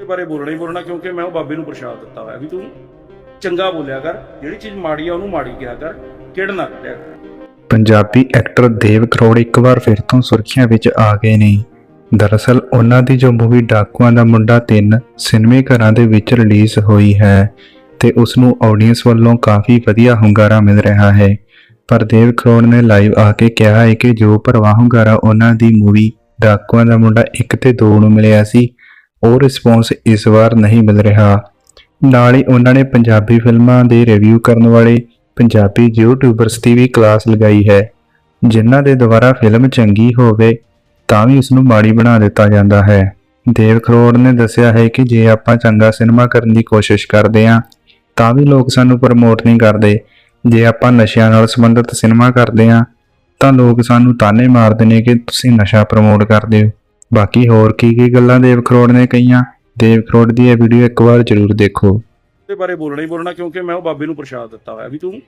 ਦੇ ਬਾਰੇ ਬੋਲਣਾ ਹੀ ਬੋਲਣਾ, ਕਿਉਂਕਿ ਮੈਂ ਉਹ ਬਾਬੇ ਨੂੰ ਪ੍ਰਸ਼ਾਦ ਦਿੱਤਾ ਹੋਇਆ ਵੀ ਤੂੰ ਚੰਗਾ ਬੋਲਿਆ ਕਰ, ਜਿਹੜੀ ਚੀਜ਼ ਮਾੜੀ ਆ ਉਹਨੂੰ ਮਾੜੀ ਕਿਹਾ ਕਰ, ਕਿਹੜ ਨਾ ਕੱਢਿਆ ਪੰਜਾਬੀ ਐਕਟਰ ਦੇਵ ਕਰੋੜ ਇੱਕ ਵਾਰ ਫਿਰ ਤੋਂ ਸੁਰਖੀਆਂ ਵਿੱਚ ਆ ਗਏ ਨੇ। ਦਰਅਸਲ ਉਹਨਾਂ ਦੀ ਜੋ ਮੂਵੀ ਡਾਕੂਆਂ ਦਾ ਮੁੰਡਾ 3 ਸਿਨੇਮੇ ਘਰਾਂ ਦੇ ਵਿੱਚ ਰਿਲੀਜ਼ ਹੋਈ ਹੈ ਤੇ ਉਸ ਨੂੰ ਆਡੀਅנס ਵੱਲੋਂ ਕਾਫੀ ਵਧੀਆ ਹੁੰਗਾਰਾ ਮਿਲ ਰਿਹਾ ਹੈ। ਪਰ ਦੇਵ ਕਰੋੜ ਨੇ ਲਾਈਵ ਆ ਕੇ ਕਿਹਾ ਹੈ ਕਿ ਜੋ ਭਰਵਾ ਹੁੰਗਾਰਾ ਉਹਨਾਂ ਦੀ ਮੂਵੀ ਡਾਕੂਆਂ ਦਾ ਮੁੰਡਾ 1 ਤੇ 2 ਨੂੰ ਮਿਲਿਆ ਸੀ ਉਹ ਰਿਸਪੌਂਸ ਇਸ ਵਾਰ ਨਹੀਂ ਮਿਲ ਰਿਹਾ। ਨਾਲ ਹੀ ਉਹਨਾਂ ਨੇ ਪੰਜਾਬੀ ਫਿਲਮਾਂ ਦੇ ਰਿਵਿਊ ਕਰਨ ਵਾਲੇ ਪੰਜਾਬੀ ਯੂਟਿਊਬਰਸ ਦੀ ਵੀ ਕਲਾਸ ਲਗਾਈ ਹੈ। ਜਿਨ੍ਹਾਂ ਦੇ ਦੁਆਰਾ ਫਿਲਮ ਚੰਗੀ ਹੋਵੇ, ਤਾਂ ਵੀ ਉਸ ਨੂੰ ਮਾੜੀ ਬਣਾ ਦਿੱਤਾ ਜਾਂਦਾ ਹੈ। ਦੇਵ ਖਰੋੜ ਨੇ ਦੱਸਿਆ ਹੈ ਕਿ ਜੇ ਆਪਾਂ ਚੰਗਾ ਸਿਨੇਮਾ ਕਰਨ ਦੀ ਕੋਸ਼ਿਸ਼ ਕਰਦੇ ਹਾਂ, ਤਾਂ ਵੀ ਲੋਕ ਸਾਨੂੰ ਪ੍ਰਮੋਟ ਨਹੀਂ ਕਰਦੇ। ਜੇ ਆਪਾਂ ਨਸ਼ਿਆਂ ਨਾਲ ਸੰਬੰਧਿਤ ਸਿਨੇਮਾ ਕਰਦੇ ਹਾਂ, ਤਾਂ ਲੋਕ ਸਾਨੂੰ ਤਾਨੇ ਮਾਰਦੇ ਨੇ ਕਿ ਤੁਸੀਂ ਨਸ਼ਾ ਪ੍ਰਮੋਟ ਕਰਦੇ ਹੋ ਬਾਕੀ ਹੋਰ ਕੀ ਕੀ ਗੱਲਾਂ ਦੇਵ ਖਰੋੜ ਨੇ ਕਹੀਆਂ? ਦੇਵ ਖਰੋੜ ਦੀ ਇਹ ਵੀਡੀਓ ਇੱਕ ਵਾਰ ਜ਼ਰੂਰ ਦੇਖੋ। ਦੇ ਬਾਰੇ ਬੋਲਣਾ ਹੀ ਬੋਲਣਾ, ਕਿਉਂਕਿ ਮੈਂ ਉਹ ਬਾਬੇ ਨੂੰ ਪ੍ਰਸ਼ਾਦ ਦਿੱਤਾ ਹੋਇਆ ਵੀ ਤੂੰ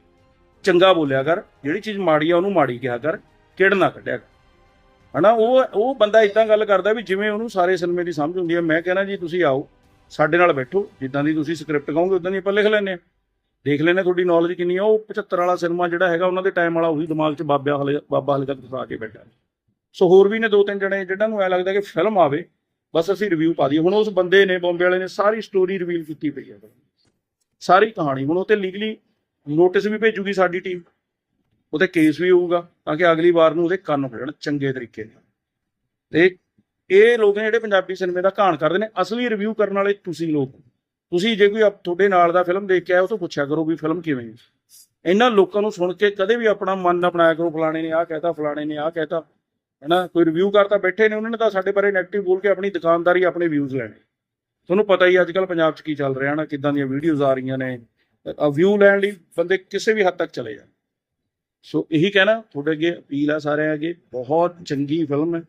ਚੰਗਾ ਬੋਲਿਆ ਕਰ, ਜਿਹੜੀ ਚੀਜ਼ ਮਾੜੀ ਆ ਉਹਨੂੰ ਮਾੜੀ ਕਿਹਾ ਕਰ, ਕਿਹੜ ਨਾ ਕੱਢਿਆ ਕਰ। ਹਨਾ, ਉਹ ਉਹ ਬੰਦਾ ਇਦਾਂ ਗੱਲ ਕਰਦਾ ਵੀ ਜਿਵੇਂ ਉਹਨੂੰ ਸਾਰੇ ਸਿਨੇਮੇ ਦੀ ਸਮਝ ਹੁੰਦੀ ਹੈ, ਮੈਂ ਕਹਿੰਦਾ ਜੀ ਤੁਸੀਂ ਆਓ, ਸਾਡੇ ਨਾਲ ਬੈਠੋ, ਜਿੱਦਾਂ ਦੀ ਤੁਸੀਂ ਸਕ੍ਰਿਪਟ ਕਹੋਗੇ ਉਦਾਂ ਦੀ ਆਪਾਂ ਲਿਖ ਲੈਂਦੇ ਆ ਦੇਖ ਲੈਨੇ ਤੁਹਾਡੀ ਨੌਲੇਜ ਕਿੰਨੀ ਆ, ਉਹ 75 ਵਾਲਾ ਸਿਨੇਮਾ ਜਿਹੜਾ ਹੈਗਾ, ਉਹਨਾਂ ਦੇ ਟਾਈਮ ਵਾਲਾ ਉਹੀ ਦਿਮਾਗ 'ਚ ਬਾਬਿਆ ਹਲੇ, ਬਾਬਾ ਹਲੇ ਤੱਕ ਫਸਾ ਕੇ ਬੈਠਾ ਸੋ ਹੋਰ ਵੀ ਨੇ ਦੋ ਤਿੰਨ ਜਣੇ ਜਿਹਨਾਂ ਨੂੰ ਐ ਲੱਗਦਾ ਕਿ ਫਿਲਮ ਆਵੇ, ਬਸ ਅਸੀਂ ਰਿਵਿਊ ਪਾ ਦਈਏ। ਹੁਣ ਉਸ ਬੰਦੇ ਨੇ, ਬੰਬੇ ਵਾਲੇ ਨੇ ਸਾਰੀ ਸਟੋਰੀ ਰਿਵੀਲ ਕੀਤੀ ਪਈ ਹੈ। ਸਾਰੀ ਕਹਾਣੀ। ਹੁਣ ਉਹ ਤੇ ਲੀਗਲੀ ਨੋਟਿਸ ਵੀ ਭੇਜੂਗੀ ਸਾਡੀ ਟੀਮ ਉਹਤੇ ਕੇਸ ਵੀ ਹੋਊਗਾ, ਤਾਂ ਕਿ ਅਗਲੀ ਵਾਰ ਨੂੰ ਉਹਦੇ ਕੰਨ ਹੋ ਚੰਗੇ ਤਰੀਕੇ ਨਾਲ। ਤੇ ਇਹ ਲੋਕ ਨੇ ਜਿਹੜੇ ਪੰਜਾਬੀ ਸਿਨੇਮੇ ਦਾ ਘਾਣ ਕਰਦੇ ਨੇ, ਅਸਲੀ ਰਿਵਿਊ ਕਰਨ ਵਾਲੇ ਤੁਸੀਂ ਲੋਕ ਤੁਸੀਂ ਜੇ ਕੋਈ ਤੁਹਾਡੇ ਨਾਲ ਦਾ ਫਿਲਮ ਦੇਖ ਕੇ ਆਇਆ ਉਹ ਤੋਂ ਪੁੱਛਿਆ ਕਰੋ ਵੀ ਫਿਲਮ ਕਿਵੇਂ ਹੈ। ਇਹਨਾਂ ਲੋਕਾਂ ਨੂੰ ਸੁਣ ਕੇ ਕਦੇ ਵੀ ਆਪਣਾ ਮਨ ਨਾ ਬਣਾਇਆ ਕਰੋ, ਫਲਾਣੇ ਨੇ ਆਹ ਕਹਿਤਾ, ਫਲਾਣੇ ਨੇ ਆਹ ਕਹਿਤਾ। ਹੈਨਾ? ਕੋਈ ਰਿਵਿਊ ਕਰਤਾ, ਬੈਠੇ ਨੇ, ਉਹਨਾਂ ਨੇ ਤਾਂ ਸਾਡੇ ਬਾਰੇ ਨੈਗੇਟਿਵ ਬੋਲ ਕੇ ਆਪਣੀ ਦੁਕਾਨਦਾਰੀ, ਆਪਣੇ ਵਿਊਜ਼ ਲੈਣੇ। ਤੁਹਾਨੂੰ ਪਤਾ ਹੀ ਅੱਜ ਕੱਲ ਪੰਜਾਬ 'ਚ ਕੀ ਚੱਲ ਰਿਹਾ ਨਾ ਕਿੱਦਾਂ ਦੀਆਂ ਵੀਡੀਓਜ਼ ਆ ਰਹੀਆਂ ਨੇ। ਵਿਊ ਲੈਣ ਲਈ ਬੰਦੇ ਕਿਸੇ ਵੀ ਹੱਦ ਤੱਕ ਚਲੇ ਜਾਣ। ਸੋ ਇਹੀ ਕਹਿਣਾ, ਤੁਹਾਡੇ ਅੱਗੇ ਅਪੀਲ ਆ ਸਾਰਿਆਂ ਅੱਗੇ। ਬਹੁਤ ਚੰਗੀ ਫਿਲਮ ਹੈ।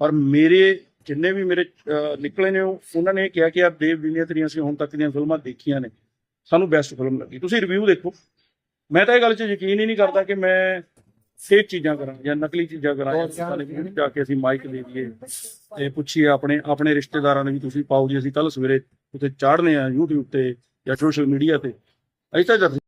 ਔਰ ਮੇਰੇ, ਜਿੰਨੇ ਵੀ ਮੇਰੇ ਨਿਕਲੇ ਨੇ ਉਹ- ਉਹਨਾਂ ਨੇ ਕਿਹਾ ਕਿ ਆ ਦੇਵ ਦੀਆਂ ਤੇਰੀਆਂ ਅਸੀਂ ਹੁਣ ਤੱਕ ਦੀਆਂ ਫਿਲਮਾਂ ਦੇਖੀਆਂ ਨੇ। ਸਾਨੂੰ ਬੈਸਟ ਫਿਲਮ ਲੱਗੀ। ਤੁਸੀਂ ਰਿਵਿਊ ਦੇਖੋ। ਮੈਂ ਤਾਂ ਇਹ ਗੱਲ 'ਚ ਯਕੀਨ ਹੀ ਨਹੀਂ ਕਰਦਾ ਕਿ ਮੈਂ ਫੇਕ ਚੀਜ਼ਾਂ ਕਰਾਂ ਜਾਂ ਨਕਲੀ ਚੀਜ਼ਾਂ ਕਰਾਂ ਜਾਂ ਲੋਕਾਂ ਦੇ ਜਾ ਕੇ ਅਸੀਂ ਮਾਈਕ ਦੇ ਦਈਏ ਤੇ ਪੁੱਛੀਏ ਆਪਣੇ ਆਪਣੇ ਰਿਸ਼ਤੇਦਾਰਾਂ ਨੂੰ ਵੀ ਤੁਸੀਂ ਪਾਓ ਜੀ ਅਸੀਂ ਕੱਲ ਸਵੇਰੇ ਉੱਤੇ ਚਾੜਨੇ ਆ YouTube ਤੇ ਜਾਂ ਸੋਸ਼ਲ ਮੀਡੀਆ ਤੇ। ਅਸੀਂ ਤਾਂ ਜਦ